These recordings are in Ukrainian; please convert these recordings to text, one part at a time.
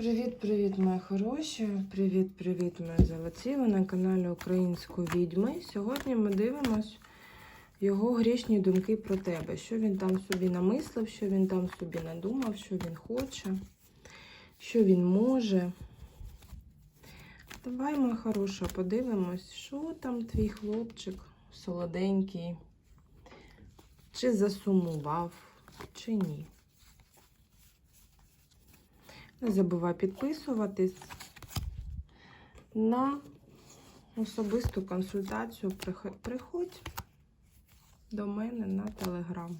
Привіт-привіт, мої хороші! Привіт-привіт, мої золоті! Ви на каналі Української відьми. Сьогодні ми дивимось його грішні думки про тебе. Що він там собі намислив, що він там собі надумав, що він хоче, що він може. Давай, моя хороша, подивимось, що там твій хлопчик солоденький, чи засумував, чи ні. Не забувай підписуватись на особисту консультацію. Приходь до мене на телеграм.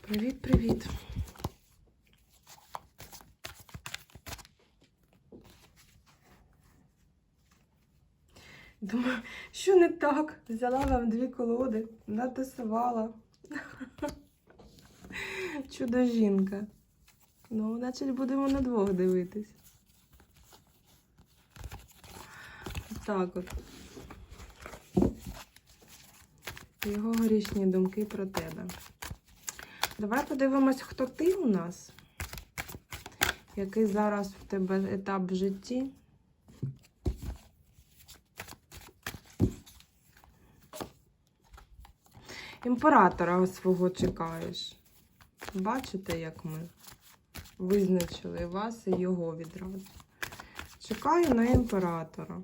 Привіт-привіт! Думаю, що не так? Взяла вам дві колоди, натасувала. Чудо жінка. Ну, значить, будемо на двох дивитись. Так от. Його горішні думки про тебе. Давай подивимось, хто ти у нас. Який зараз в тебе етап в житті. Імператора свого чекаєш. Бачите, як ми визначили вас і його відразу. Чекаю на імператора.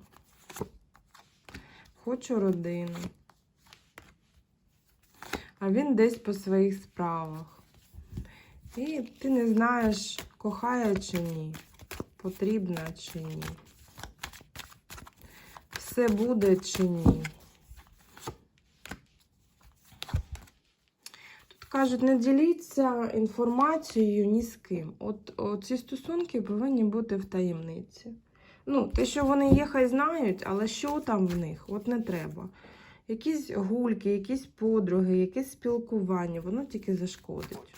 Хочу родину. А він десь по своїх справах. І ти не знаєш, кохає чи ні, потрібна чи ні. Все буде чи ні. Кажуть, не діліться інформацією ні з ким. От, от ці стосунки повинні бути в таємниці. Ну, те, що вони є, хай знають, але що там в них, от не треба. Якісь гульки, якісь подруги, якесь спілкування, воно тільки зашкодить.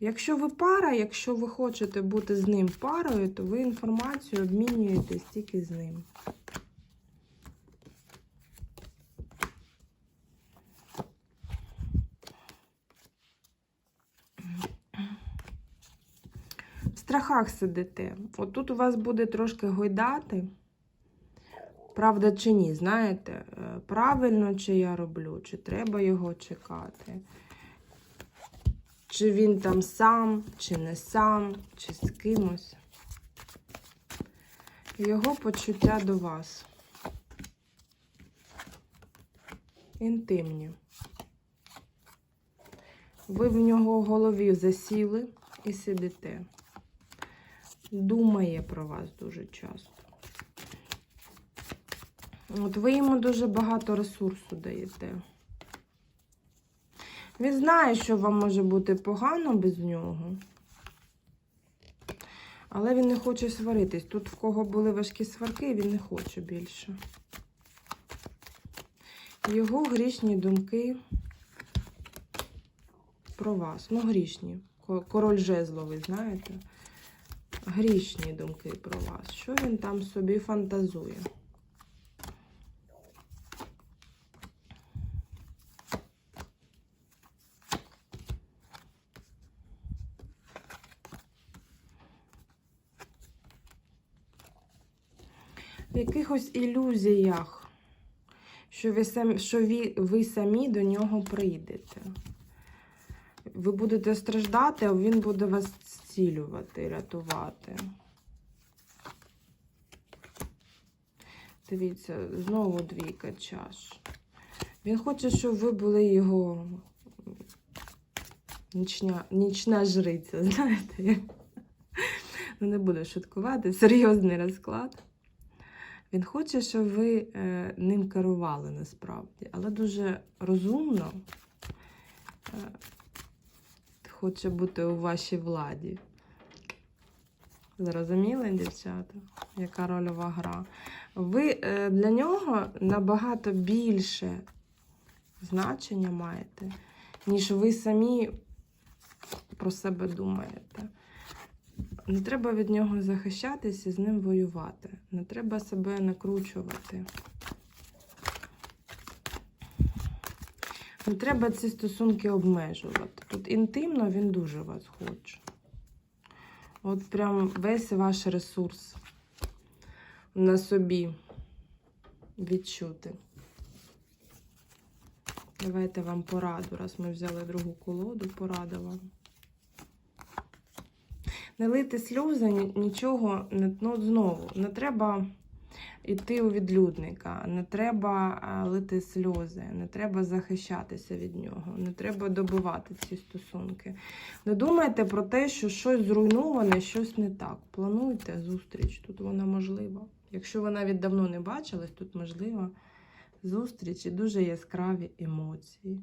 Якщо ви пара, якщо ви хочете бути з ним парою, то ви інформацію обмінюєтесь тільки з ним. Страхах сидите. От тут у вас буде трошки гойдати. Правда чи ні, знаєте, е, правильно чи я роблю, чи треба його чекати. Чи він там сам, чи не сам, чи з кимось. Його почуття до вас. Інтимні. Ви в нього в голові засіли і сидите. Думає про вас дуже часто. От ви йому дуже багато ресурсу даєте. Він знає, що вам може бути погано без нього. Але він не хоче сваритись. Тут в кого були важкі сварки, він не хоче більше. Його грішні думки про вас. Ну, грішні. Ко- Король жезловий, знаєте? Грішні думки про вас. Що він там собі фантазує? В якихось ілюзіях, що ви самі, що ви, ви самі до нього прийдете. Ви будете страждати, а він буде вас зцілювати, рятувати. Дивіться, знову двійка чаш. Він хоче, щоб ви були його нічня, нічна жриця, знаєте. Ну, не буду шуткувати, серйозний розклад. Він хоче, щоб ви е, ним керували насправді, але дуже розумно е, хоче бути у вашій владі. Зрозуміли, дівчата, яка рольова гра? Ви е, для нього набагато більше значення маєте, ніж ви самі про себе думаєте. Не треба від нього захищатися і з ним воювати. Не треба себе накручувати. Не треба ці стосунки обмежувати. Тут інтимно він дуже вас хоче. От прям весь ваш ресурс на собі відчути. Давайте вам пораду, раз ми взяли другу колоду, порада вам. Не лити сльози, нічого, ну знову, не треба йти у відлюдника, не треба лити сльози, не треба захищатися від нього, не треба добивати ці стосунки. Не думайте про те, що щось зруйноване, щось не так. Плануйте зустріч, тут вона можлива. Якщо ви навіть давно не бачились, тут можлива зустріч і дуже яскраві емоції.